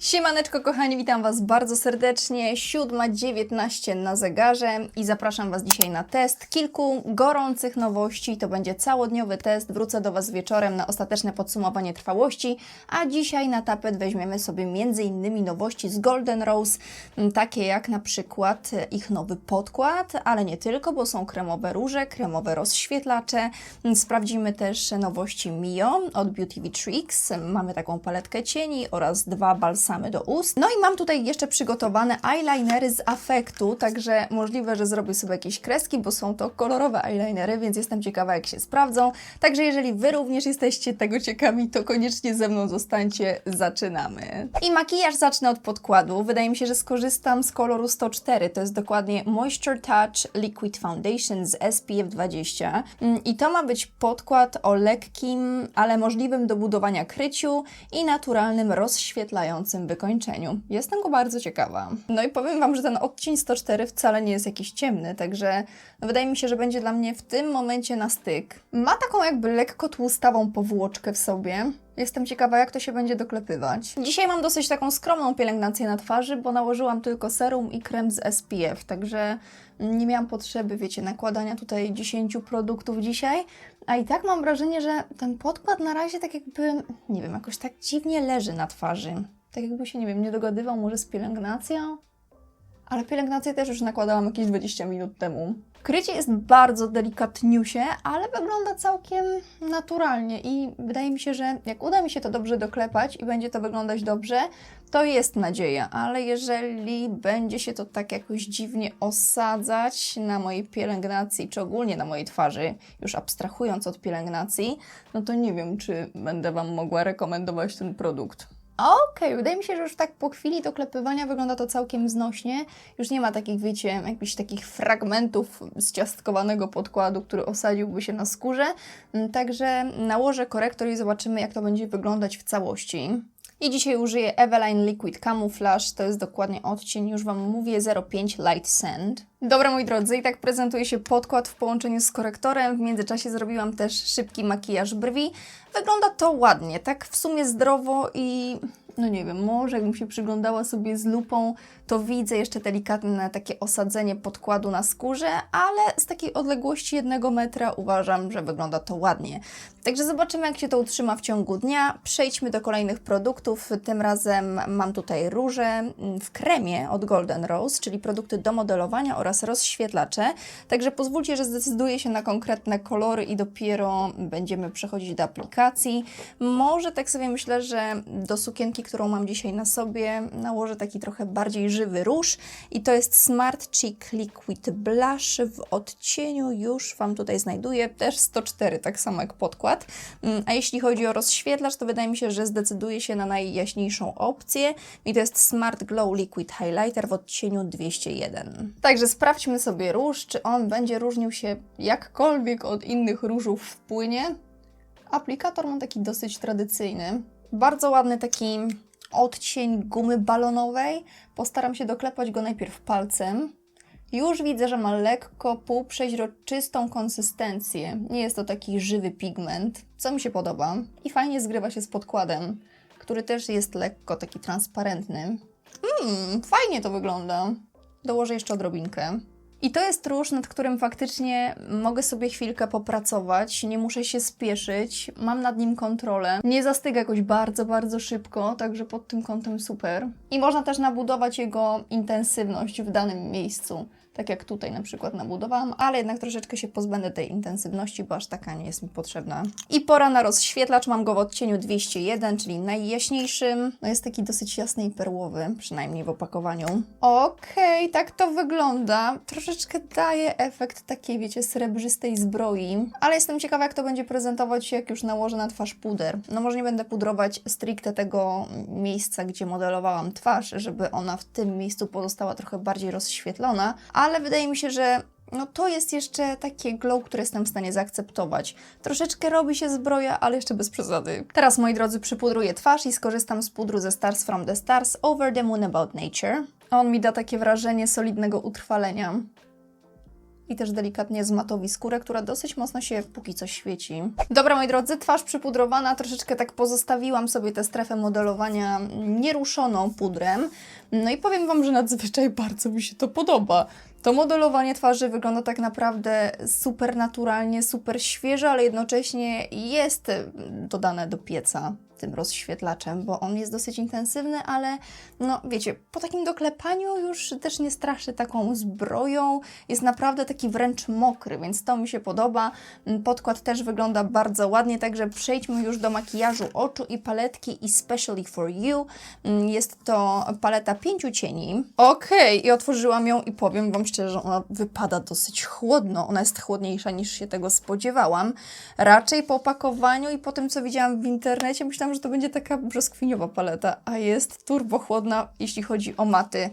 Siemaneczko kochani, witam Was bardzo serdecznie. 7.19 na zegarze i zapraszam Was dzisiaj na test kilku gorących nowości. To będzie całodniowy test. Wrócę do Was wieczorem na ostateczne podsumowanie trwałości, a dzisiaj na tapet weźmiemy sobie m.in. nowości z Golden Rose, takie jak na przykład ich nowy podkład, ale nie tylko, bo są kremowe róże, kremowe rozświetlacze. Sprawdzimy też nowości Mio od Beauty Tricks. Mamy taką paletkę cieni oraz dwa balsamy do ust. No i mam tutaj jeszcze przygotowane eyelinery z afektu, także możliwe, że zrobię sobie jakieś kreski, bo są to kolorowe eyelinery, więc jestem ciekawa, jak się sprawdzą. Także jeżeli Wy również jesteście tego ciekawi, to koniecznie ze mną zostańcie. Zaczynamy. I makijaż zacznę od podkładu. Wydaje mi się, że skorzystam z koloru 104. To jest dokładnie Moisture Touch Liquid Foundation z SPF 20. Mm, I to ma być podkład o lekkim, ale możliwym do budowania kryciu i naturalnym, rozświetlającym wykończeniu. Jestem go bardzo ciekawa. No i powiem Wam, że ten odcień 104 wcale nie jest jakiś ciemny, także wydaje mi się, że będzie dla mnie w tym momencie na styk. Ma taką jakby lekko tłustawą powłoczkę w sobie. Jestem ciekawa, jak to się będzie doklepywać. Dzisiaj mam dosyć taką skromną pielęgnację na twarzy, bo nałożyłam tylko serum i krem z SPF, także nie miałam potrzeby, wiecie, nakładania tutaj 10 produktów dzisiaj. A i tak mam wrażenie, że ten podkład na razie tak jakby, nie wiem, jakoś tak dziwnie leży na twarzy. Tak jakby się, nie wiem, nie dogadywał może z pielęgnacją. Ale pielęgnację też już nakładałam jakieś 20 minut temu. Krycie jest bardzo delikatniusie, ale wygląda całkiem naturalnie i wydaje mi się, że jak uda mi się to dobrze doklepać i będzie to wyglądać dobrze, to jest nadzieja, ale jeżeli będzie się to tak jakoś dziwnie osadzać na mojej pielęgnacji, czy ogólnie na mojej twarzy, już abstrahując od pielęgnacji, no to nie wiem, czy będę Wam mogła rekomendować ten produkt. Okej, wydaje mi się, że już tak po chwili doklepywania wygląda to całkiem znośnie. Już nie ma takich, wiecie, jakichś takich fragmentów zciastkowanego podkładu, który osadziłby się na skórze. Mm, Także nałożę korektor i zobaczymy, jak to będzie wyglądać w całości. I dzisiaj użyję Eveline Liquid Camouflage, to jest dokładnie odcień, już Wam mówię, 05 Light Sand. Dobra, moi drodzy, i tak prezentuje się podkład w połączeniu z korektorem. W międzyczasie zrobiłam też szybki makijaż brwi. Wygląda to ładnie, tak w sumie zdrowo i no nie wiem, może jakbym się przyglądała sobie z lupą, to widzę jeszcze delikatne takie osadzenie podkładu na skórze, ale z takiej odległości jednego metra uważam, że wygląda to ładnie. Także zobaczymy, jak się to utrzyma w ciągu dnia. Przejdźmy do kolejnych produktów. Tym razem mam tutaj róże mm, w kremie od Golden Rose, czyli produkty do modelowania oraz rozświetlacze. Także pozwólcie, że zdecyduję się na konkretne kolory i dopiero będziemy przechodzić do aplikacji. Może tak sobie myślę, że do sukienki, którą mam dzisiaj na sobie, nałożę taki trochę bardziej żywy róż i to jest Smart Cheek Liquid Blush w odcieniu, już Wam tutaj znajduję, też 104, tak samo jak podkład. Mm, A jeśli chodzi o rozświetlacz, to wydaje mi się, że zdecyduję się na najjaśniejszą opcję i to jest Smart Glow Liquid Highlighter w odcieniu 201. Także sprawdźmy sobie róż, czy on będzie różnił się jakkolwiek od innych różów w płynie. Aplikator mam taki dosyć tradycyjny. Bardzo ładny taki odcień gumy balonowej. Postaram się doklepać go najpierw palcem. Już widzę, że ma lekko półprzeźroczystą konsystencję. Nie jest to taki żywy pigment, co mi się podoba. I fajnie zgrywa się z podkładem, który też jest lekko taki transparentny. Mmm, fajnie to wygląda. Dołożę jeszcze odrobinkę. I to jest róż, nad którym faktycznie mogę sobie chwilkę popracować, nie muszę się spieszyć, mam nad nim kontrolę. Nie zastyga jakoś bardzo, bardzo szybko, także pod tym kątem super. I można też nabudować jego intensywność w danym miejscu. Tak jak tutaj na przykład nabudowałam, ale jednak troszeczkę się pozbędę tej intensywności, bo aż taka nie jest mi potrzebna. I pora na rozświetlacz, mam go w odcieniu 201, czyli najjaśniejszym. No jest taki dosyć jasny i perłowy, przynajmniej w opakowaniu. Okej, tak to wygląda. Troszeczkę daje efekt takiej, wiecie, srebrzystej zbroi, ale jestem ciekawa, jak to będzie prezentować się, jak już nałożę na twarz puder. No może nie będę pudrować stricte tego miejsca, gdzie modelowałam twarz, żeby ona w tym miejscu pozostała trochę bardziej rozświetlona, ale wydaje mi się, że no to jest jeszcze takie glow, które jestem w stanie zaakceptować. Troszeczkę robi się zbroja, ale jeszcze bez przesady. Teraz, moi drodzy, przypudruję twarz i skorzystam z pudru ze Stars from the Stars Over the Moon About Nature. On mi da takie wrażenie solidnego utrwalenia. i też delikatnie zmatowi skórę, która dosyć mocno się póki co świeci. Dobra, moi drodzy, twarz przypudrowana, troszeczkę tak pozostawiłam sobie tę strefę modelowania nieruszoną pudrem. No i powiem Wam, że nadzwyczaj bardzo mi się to podoba. To modelowanie twarzy wygląda tak naprawdę super naturalnie, super świeże, ale jednocześnie jest dodane do pieca tym rozświetlaczem, bo on jest dosyć intensywny, ale no wiecie, po takim doklepaniu już też nie straszy taką zbroją, jest naprawdę taki wręcz mokry, więc to mi się podoba. Podkład też wygląda bardzo ładnie, także przejdźmy już do makijażu oczu i paletki Especially for You. Jest to paleta pięciu cieni. Okej, okay, i otworzyłam ją i powiem Wam szczerze, ona wypada dosyć chłodno, ona jest chłodniejsza niż się tego spodziewałam. Raczej po opakowaniu i po tym, co widziałam w internecie, myślałam, że to będzie taka brzoskwiniowa paleta, a jest turbo chłodna, jeśli chodzi o maty.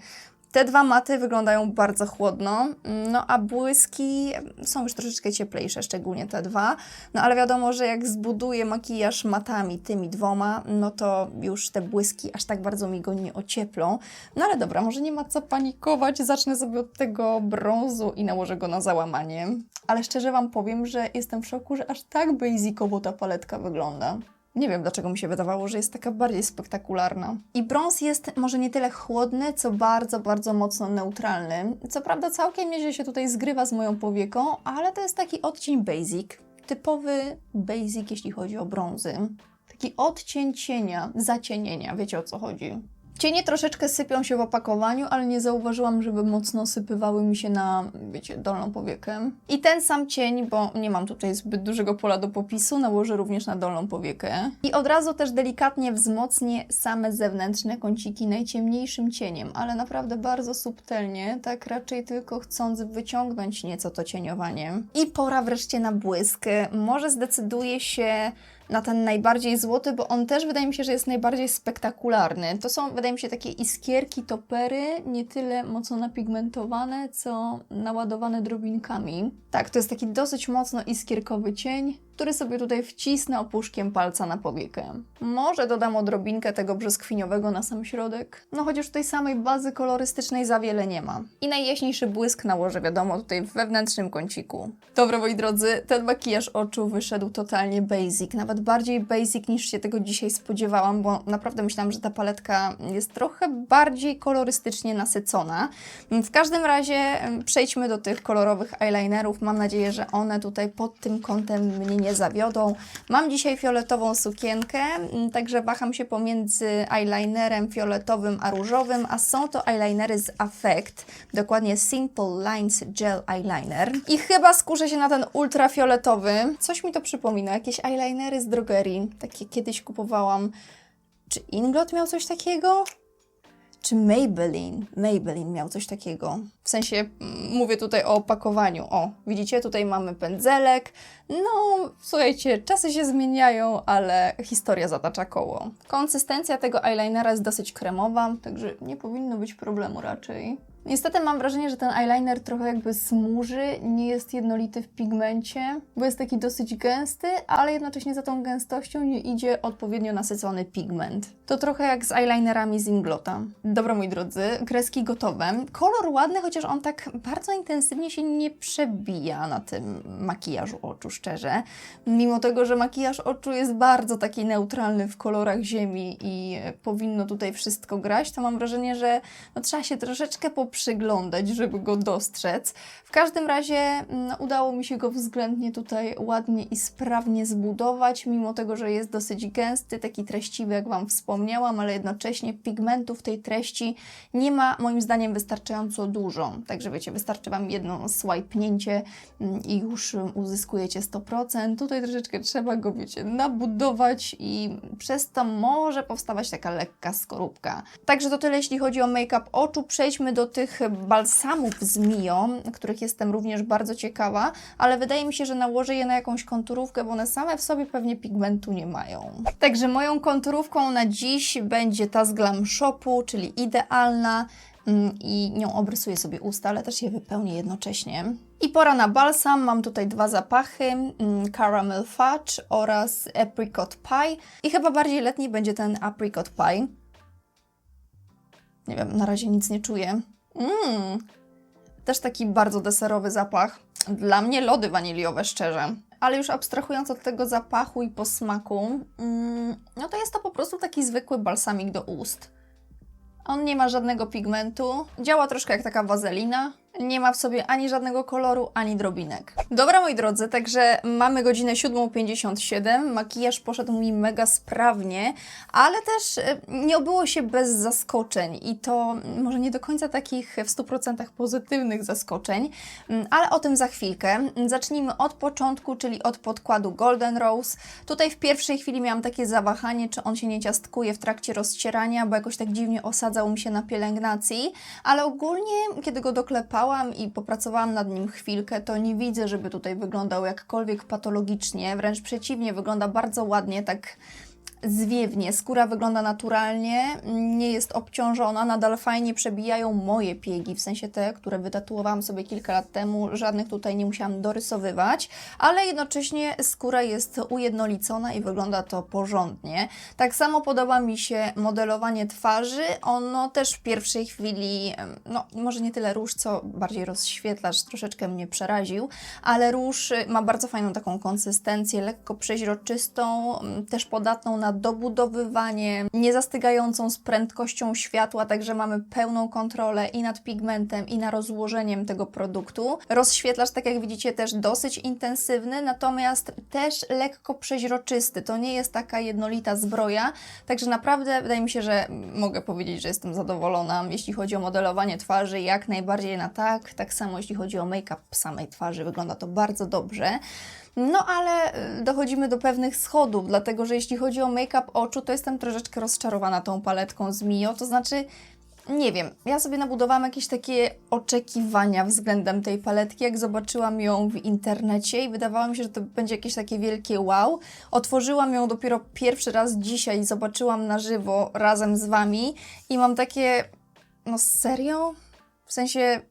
Te dwa maty wyglądają bardzo chłodno, no a błyski są już troszeczkę cieplejsze, szczególnie te dwa. No ale wiadomo, że jak zbuduję makijaż matami, tymi dwoma, no to już te błyski aż tak bardzo mi go nie ocieplą. No ale dobra, może nie ma co panikować, zacznę sobie od tego brązu i nałożę go na załamanie. Ale szczerze Wam powiem, że jestem w szoku, że aż tak basicowo ta paletka wygląda. Nie wiem, dlaczego mi się wydawało, że jest taka bardziej spektakularna. I brąz jest może nie tyle chłodny, co bardzo, bardzo mocno neutralny. Co prawda całkiem nieźle się tutaj zgrywa z moją powieką, ale to jest taki odcień basic. Typowy basic, jeśli chodzi o brązy. Taki odcień cienia, zacienienia, wiecie o co chodzi. Cienie troszeczkę sypią się w opakowaniu, ale nie zauważyłam, żeby mocno sypywały mi się na, wiecie, dolną powiekę. I ten sam cień, bo nie mam tutaj zbyt dużego pola do popisu, nałożę również na dolną powiekę. I od razu też delikatnie wzmocnię same zewnętrzne kąciki najciemniejszym cieniem, ale naprawdę bardzo subtelnie, tak raczej tylko chcąc wyciągnąć nieco to cieniowanie. I pora wreszcie na błysk. Może zdecyduję się na ten najbardziej złoty, bo on też wydaje mi się, że jest najbardziej spektakularny. To są, wydaje mi się, takie iskierki, topery, nie tyle mocno napigmentowane, co naładowane drobinkami. Tak, to jest taki dosyć mocno iskierkowy cień który sobie tutaj wcisnę opuszkiem palca na powiekę. Może dodam odrobinkę tego brzoskwiniowego na sam środek, no chociaż tutaj samej bazy kolorystycznej za wiele nie ma. I najjaśniejszy błysk nałożę, wiadomo, tutaj w wewnętrznym kąciku. Dobra, moi drodzy, ten makijaż oczu wyszedł totalnie basic, nawet bardziej basic niż się tego dzisiaj spodziewałam, bo naprawdę myślałam, że ta paletka jest trochę bardziej kolorystycznie nasycona. W każdym razie przejdźmy do tych kolorowych eyelinerów. Mam nadzieję, że one tutaj pod tym kątem mnie nie nie zawiodą. Mam dzisiaj fioletową sukienkę, mm, także waham się pomiędzy eyelinerem fioletowym a różowym, a są to eyelinery z Affect, dokładnie Simple Lines Gel Eyeliner. I chyba skuszę się na ten ultrafioletowy. Coś mi to przypomina, jakieś eyelinery z drogerii, takie kiedyś kupowałam. Czy Inglot miał coś takiego? Czy Maybelline, Maybelline miał coś takiego. W sensie mówię tutaj o opakowaniu. O, widzicie, tutaj mamy pędzelek. No, słuchajcie, czasy się zmieniają, ale historia zatacza koło. Konsystencja tego eyelinera jest dosyć kremowa, także nie powinno być problemu raczej. Niestety mam wrażenie, że ten eyeliner trochę jakby smuży, nie jest jednolity w pigmencie, bo jest taki dosyć gęsty, ale jednocześnie za tą gęstością nie idzie odpowiednio nasycony pigment. To trochę jak z eyelinerami z Inglota. Dobra, moi drodzy, kreski gotowe. Kolor ładny, chociaż on tak bardzo intensywnie się nie przebija na tym makijażu oczu, szczerze. Mimo tego, że makijaż oczu jest bardzo taki neutralny w kolorach ziemi i powinno tutaj wszystko grać, to mam wrażenie, że no, trzeba się troszeczkę poprzeć przyglądać, żeby go dostrzec. W każdym razie mm, udało mi się go względnie tutaj ładnie i sprawnie zbudować, mimo tego, że jest dosyć gęsty, taki treściwy, jak Wam wspomniałam, ale jednocześnie pigmentów tej treści nie ma moim zdaniem wystarczająco dużo. Także wiecie, wystarczy Wam jedno swajpnięcie mm, i już uzyskujecie 100%. Tutaj troszeczkę trzeba go, wiecie, nabudować i przez to może powstawać taka lekka skorupka. Także to tyle, jeśli chodzi o make-up oczu. Przejdźmy do tych balsamów z Mio, których jestem również bardzo ciekawa, ale wydaje mi się, że nałożę je na jakąś konturówkę, bo one same w sobie pewnie pigmentu nie mają. Także moją konturówką na dziś będzie ta z Glam Shopu, czyli idealna mm, i nią obrysuję sobie usta, ale też je wypełnię jednocześnie. I pora na balsam. Mam tutaj dwa zapachy: mm, Caramel Fudge oraz Apricot Pie. I chyba bardziej letni będzie ten Apricot Pie. Nie wiem, na razie nic nie czuję. Mmm, Też taki bardzo deserowy zapach. Dla mnie lody waniliowe, szczerze. Ale już abstrahując od tego zapachu i posmaku, mm, no to jest to po prostu taki zwykły balsamik do ust. On nie ma żadnego pigmentu, działa troszkę jak taka wazelina. Nie ma w sobie ani żadnego koloru, ani drobinek. Dobra, moi drodzy, także mamy godzinę 7.57. Makijaż poszedł mi mega sprawnie, ale też e, nie obyło się bez zaskoczeń i to może nie do końca takich w 100% pozytywnych zaskoczeń, mm, ale o tym za chwilkę. Zacznijmy od początku, czyli od podkładu Golden Rose. Tutaj w pierwszej chwili miałam takie zawahanie, czy on się nie ciastkuje w trakcie rozcierania, bo jakoś tak dziwnie osadzał mi się na pielęgnacji, ale ogólnie, kiedy go doklepałam i popracowałam nad nim chwilkę, to nie widzę, żeby tutaj wyglądał jakkolwiek patologicznie, wręcz przeciwnie, wygląda bardzo ładnie, tak zwiewnie, skóra wygląda naturalnie, nie jest obciążona, nadal fajnie przebijają moje piegi, w sensie te, które wytatuowałam sobie kilka lat temu, żadnych tutaj nie musiałam dorysowywać, ale jednocześnie skóra jest ujednolicona i wygląda to porządnie. Tak samo podoba mi się modelowanie twarzy, ono też w pierwszej chwili, no może nie tyle róż, co bardziej rozświetlacz, troszeczkę mnie przeraził, ale róż ma bardzo fajną taką konsystencję, lekko przeźroczystą, też podatną na dobudowywanie, nie zastygającą z prędkością światła, także mamy pełną kontrolę i nad pigmentem, i na rozłożeniem tego produktu. Rozświetlacz, tak jak widzicie, też dosyć intensywny, natomiast też lekko przeźroczysty. To nie jest taka jednolita zbroja, także naprawdę wydaje mi się, że mogę powiedzieć, że jestem zadowolona, jeśli chodzi o modelowanie twarzy, jak najbardziej na tak. Tak samo jeśli chodzi o make-up samej twarzy, wygląda to bardzo dobrze. No ale y, dochodzimy do pewnych schodów, dlatego że jeśli chodzi o make-up oczu, to jestem troszeczkę rozczarowana tą paletką z Mio, to znaczy nie wiem, ja sobie nabudowałam jakieś takie oczekiwania względem tej paletki, jak zobaczyłam ją w internecie i wydawało mi się, że to będzie jakieś takie wielkie wow. Otworzyłam ją dopiero pierwszy raz dzisiaj, zobaczyłam na żywo razem z Wami i mam takie, no serio? W sensie,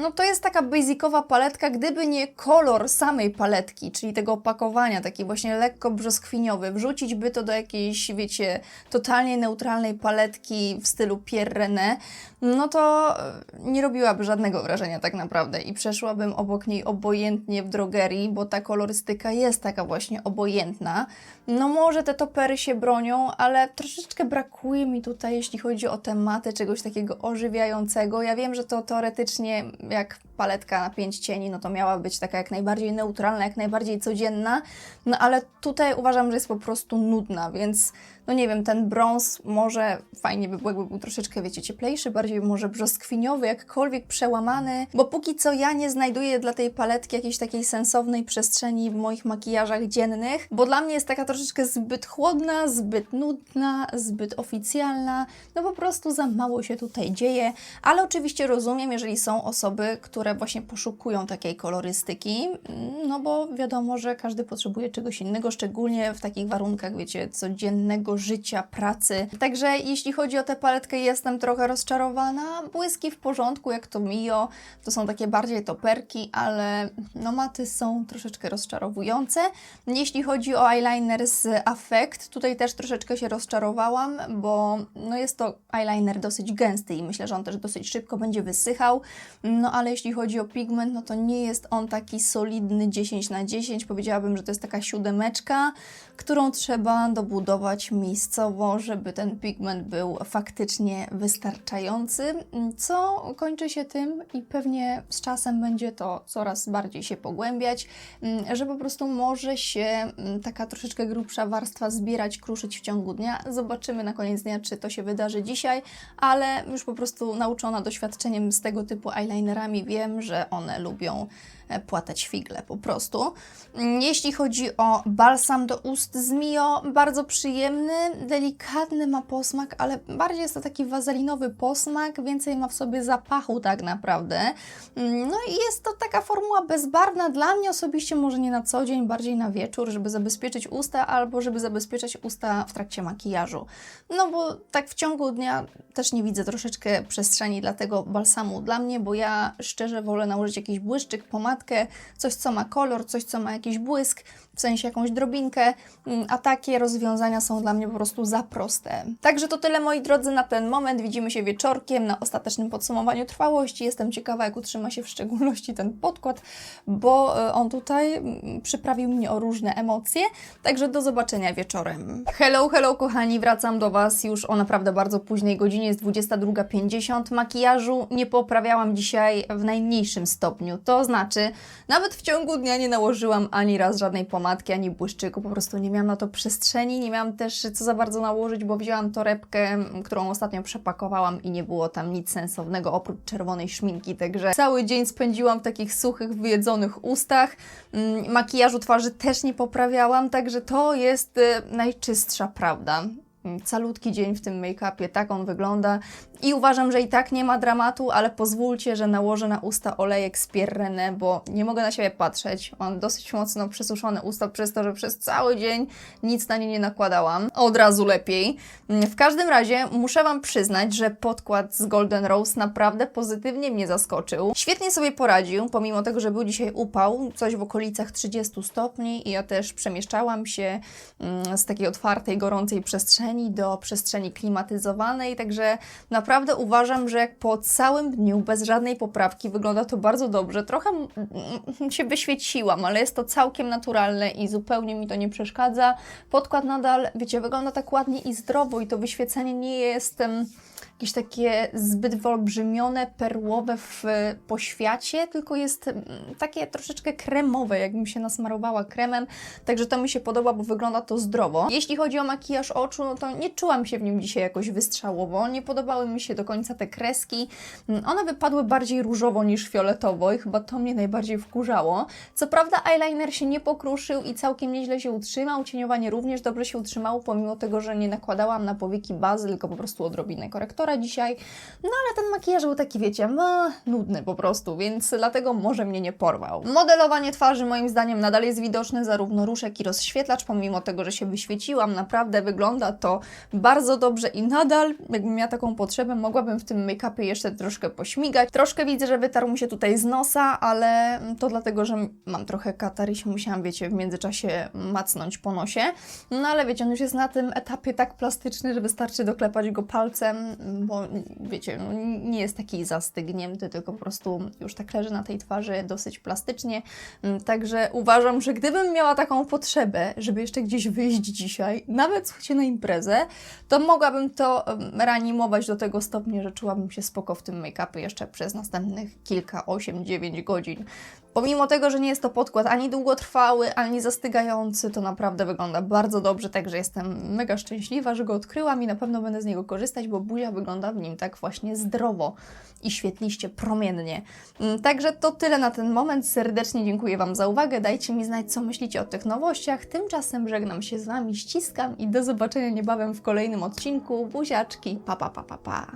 no to jest taka basicowa paletka, gdyby nie kolor samej paletki, czyli tego opakowania, taki właśnie lekko brzoskwiniowy, wrzucić by to do jakiejś, wiecie, totalnie neutralnej paletki w stylu Pierre René, no to e, nie robiłaby żadnego wrażenia tak naprawdę i przeszłabym obok niej obojętnie w drogerii, bo ta kolorystyka jest taka właśnie obojętna. No może te topery się bronią, ale troszeczkę brakuje mi tutaj, jeśli chodzi o tematy, czegoś takiego ożywiającego. Ja wiem, że to teoretycznie jak paletka na pięć cieni, no to miała być taka jak najbardziej neutralna, jak najbardziej codzienna, no ale tutaj uważam, że jest po prostu nudna, więc no nie wiem, ten brąz może fajnie by było, jakby był troszeczkę, wiecie, cieplejszy, bardziej może brzoskwiniowy, jakkolwiek przełamany, bo póki co ja nie znajduję dla tej paletki jakiejś takiej sensownej przestrzeni w moich makijażach dziennych, bo dla mnie jest taka troszeczkę zbyt chłodna, zbyt nudna, zbyt oficjalna, no po prostu za mało się tutaj dzieje, ale oczywiście rozumiem, jeżeli są osoby, które właśnie poszukują takiej kolorystyki, no bo wiadomo, że każdy potrzebuje czegoś innego, szczególnie w takich warunkach, wiecie, codziennego życia, pracy. Także jeśli chodzi o tę paletkę, jestem trochę rozczarowana. Błyski w porządku, jak to Mio, to są takie bardziej toperki, ale no maty są troszeczkę rozczarowujące. Jeśli chodzi o eyeliner z Affect, tutaj też troszeczkę się rozczarowałam, bo no jest to eyeliner dosyć gęsty i myślę, że on też dosyć szybko będzie wysychał. No ale jeśli chodzi o pigment, no to nie jest on taki solidny 10 na 10. Powiedziałabym, że to jest taka siódemeczka, którą trzeba dobudować miejscowo, żeby ten pigment był faktycznie wystarczający, co kończy się tym i pewnie z czasem będzie to coraz bardziej się pogłębiać, że po prostu może się mm, taka troszeczkę grubsza warstwa zbierać, kruszyć w ciągu dnia. Zobaczymy na koniec dnia, czy to się wydarzy dzisiaj, ale już po prostu nauczona doświadczeniem z tego typu eyelinerami wiem, że one lubią płatać figle po prostu. Mm, Jeśli chodzi o balsam do ust z Mio, bardzo przyjemny, delikatny ma posmak, ale bardziej jest to taki wazelinowy posmak, więcej ma w sobie zapachu tak naprawdę. Mm, No i jest to taka formuła bezbarwna dla mnie osobiście, może nie na co dzień, bardziej na wieczór, żeby zabezpieczyć usta albo żeby zabezpieczać usta w trakcie makijażu. No bo tak w ciągu dnia też nie widzę troszeczkę przestrzeni dla tego balsamu dla mnie, bo ja szczerze wolę nałożyć jakiś błyszczyk, pomadę pomadkę, coś co ma kolor, coś co ma jakiś błysk, w sensie jakąś drobinkę, mm, a takie rozwiązania są dla mnie po prostu za proste. Także to tyle moi drodzy na ten moment. Widzimy się wieczorkiem na ostatecznym podsumowaniu trwałości. Jestem ciekawa, jak utrzyma się w szczególności ten podkład, bo e, on tutaj mm, przyprawił mnie o różne emocje. Także do zobaczenia wieczorem. Hello, hello kochani, wracam do Was już o naprawdę bardzo późnej godzinie, jest 22.50. Makijażu nie poprawiałam dzisiaj w najmniejszym stopniu. To znaczy, nawet w ciągu dnia nie nałożyłam ani raz żadnej pomadki, ani błyszczyku, po prostu nie miałam na to przestrzeni, nie miałam też co za bardzo nałożyć, bo wzięłam torebkę, którą ostatnio przepakowałam i nie było tam nic sensownego oprócz czerwonej szminki, także cały dzień spędziłam w takich suchych, wyjedzonych ustach. Mm, Makijażu twarzy też nie poprawiałam, także to jest y, najczystsza prawda. Mm, Calutki dzień w tym make-upie, tak on wygląda. I uważam, że i tak nie ma dramatu, ale pozwólcie, że nałożę na usta olejek z Pierre René, bo nie mogę na siebie patrzeć. Mam dosyć mocno przesuszone usta przez to, że przez cały dzień nic na nie nie nakładałam. Od razu lepiej. Mm, W każdym razie muszę Wam przyznać, że podkład z Golden Rose naprawdę pozytywnie mnie zaskoczył. Świetnie sobie poradził, pomimo tego, że był dzisiaj upał, coś w okolicach 30 stopni i ja też przemieszczałam się mm, z takiej otwartej, gorącej przestrzeni do przestrzeni klimatyzowanej, także naprawdę uważam, że po całym dniu bez żadnej poprawki wygląda to bardzo dobrze. Trochę się wyświeciłam, ale jest to całkiem naturalne i zupełnie mi to nie przeszkadza. Podkład nadal, wiecie, wygląda tak ładnie i zdrowo i to wyświecenie nie jest em, jakieś takie zbyt wyolbrzymione, perłowe w poświacie, tylko jest mm, takie troszeczkę kremowe, jakbym się nasmarowała kremem, także to mi się podoba, bo wygląda to zdrowo. Jeśli chodzi o makijaż oczu, no to nie czułam się w nim dzisiaj jakoś wystrzałowo, nie podobały mi się do końca te kreski, Mm, one wypadły bardziej różowo niż fioletowo i chyba to mnie najbardziej wkurzało. Co prawda eyeliner się nie pokruszył i całkiem nieźle się utrzymał, cieniowanie również dobrze się utrzymało, pomimo tego, że nie nakładałam na powieki bazy, tylko po prostu odrobinę korektora dzisiaj. No ale ten makijaż był taki, wiecie, no, nudny po prostu, więc dlatego może mnie nie porwał. Modelowanie twarzy moim zdaniem nadal jest widoczne, zarówno jak i rozświetlacz, pomimo tego, że się wyświeciłam, naprawdę wygląda to bardzo dobrze i nadal, jakbym miała taką potrzebę, mogłabym w tym make-upie jeszcze troszkę pośmigać. Troszkę widzę, że wytarł mi się tutaj z nosa, ale to dlatego, że mam trochę katar i się musiałam, wiecie, w międzyczasie macnąć po nosie. No ale wiecie, on już jest na tym etapie tak plastyczny, że wystarczy doklepać go palcem, bo wiecie, no, nie jest taki zastygnięty, tylko po prostu już tak leży na tej twarzy dosyć plastycznie. Mm, Także uważam, że gdybym miała taką potrzebę, żeby jeszcze gdzieś wyjść dzisiaj, nawet słuchajcie na imprezę, to mogłabym to em, reanimować do tego stopnia, że czułabym się spoko w tym make-upie jeszcze przez następnych kilka, 8-9 godzin. Pomimo tego, że nie jest to podkład ani długotrwały, ani zastygający, to naprawdę wygląda bardzo dobrze, także jestem mega szczęśliwa, że go odkryłam i na pewno będę z niego korzystać, bo buzia wygląda w nim tak właśnie zdrowo i świetliście, promiennie. Mm, Także to tyle na ten moment. Serdecznie dziękuję Wam za uwagę. Dajcie mi znać, co myślicie o tych nowościach. Tymczasem żegnam się z Wami, ściskam i do zobaczenia niebawem w kolejnym odcinku. Buziaczki, pa pa pa pa pa.